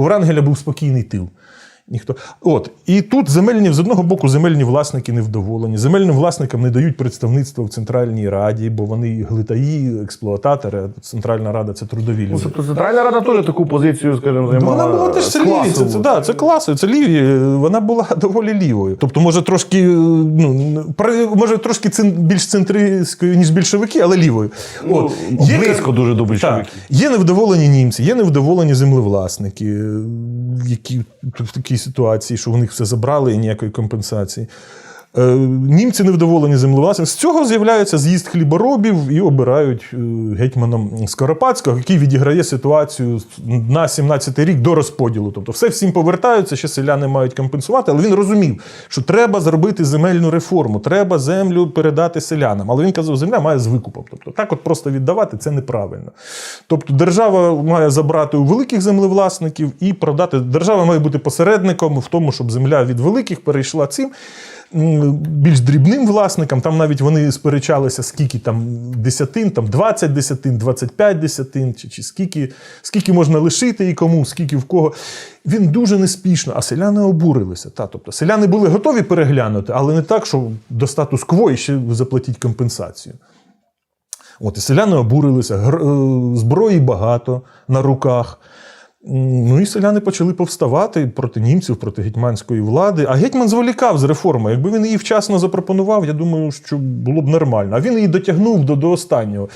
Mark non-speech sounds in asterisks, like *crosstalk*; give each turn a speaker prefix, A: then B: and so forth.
A: У Врангеля був спокійний тил. Ніхто. От. І тут земельні, з одного боку, земельні власники невдоволені. Земельним власникам не дають представництва в Центральній Раді, бо вони глитаї, експлуататори. а Центральна Рада це трудові люди.
B: Ну, тобто Центральна Рада теж таку позицію, скажімо,
A: Ну,
B: займала.
A: Вона була теж це ліві. Це, це, да, це класи, це ліві. Вона була *laughs* доволі лівою. Тобто, може, трошки, ну, при- може, трошки цин, більш центристською, ніж більшовики, але лівою.
B: Ну, близько дуже до більшовиків.
A: Є невдоволені німці, є невдоволені землевласники, е, які в такій ситуації, що в них все забрали і ніякої компенсації. Е, Німці невдоволені землевласниками. З цього з'являється з'їзд хліборобів і обирають е, гетьманом Скоропадського, який відіграє ситуацію на 17-й рік до розподілу. Тобто все всім повертаються, ще селяни мають компенсувати, але він розумів, що треба зробити земельну реформу, треба землю передати селянам. Але він казав, земля має з викупом. Тобто так от просто віддавати це неправильно. Тобто держава має забрати у великих землевласників і продати. Держава має бути посередником в тому, щоб земля від великих перейшла цим. Більш дрібним власникам, там навіть вони сперечалися, скільки там десятин, там 20 десятин, 25 десятин, чи, чи скільки, скільки можна лишити і кому, скільки в кого. Він дуже неспішно, а селяни обурилися. Та, тобто, селяни були готові переглянути, але не так, що до статус-кво і ще заплатіть компенсацію. От, і селяни обурилися, е, зброї багато на руках. Ну і селяни почали повставати проти німців, проти гетьманської влади. А гетьман зволікав з реформи. Якби він її вчасно запропонував, я думаю, що було б нормально. А він її дотягнув до, до останнього.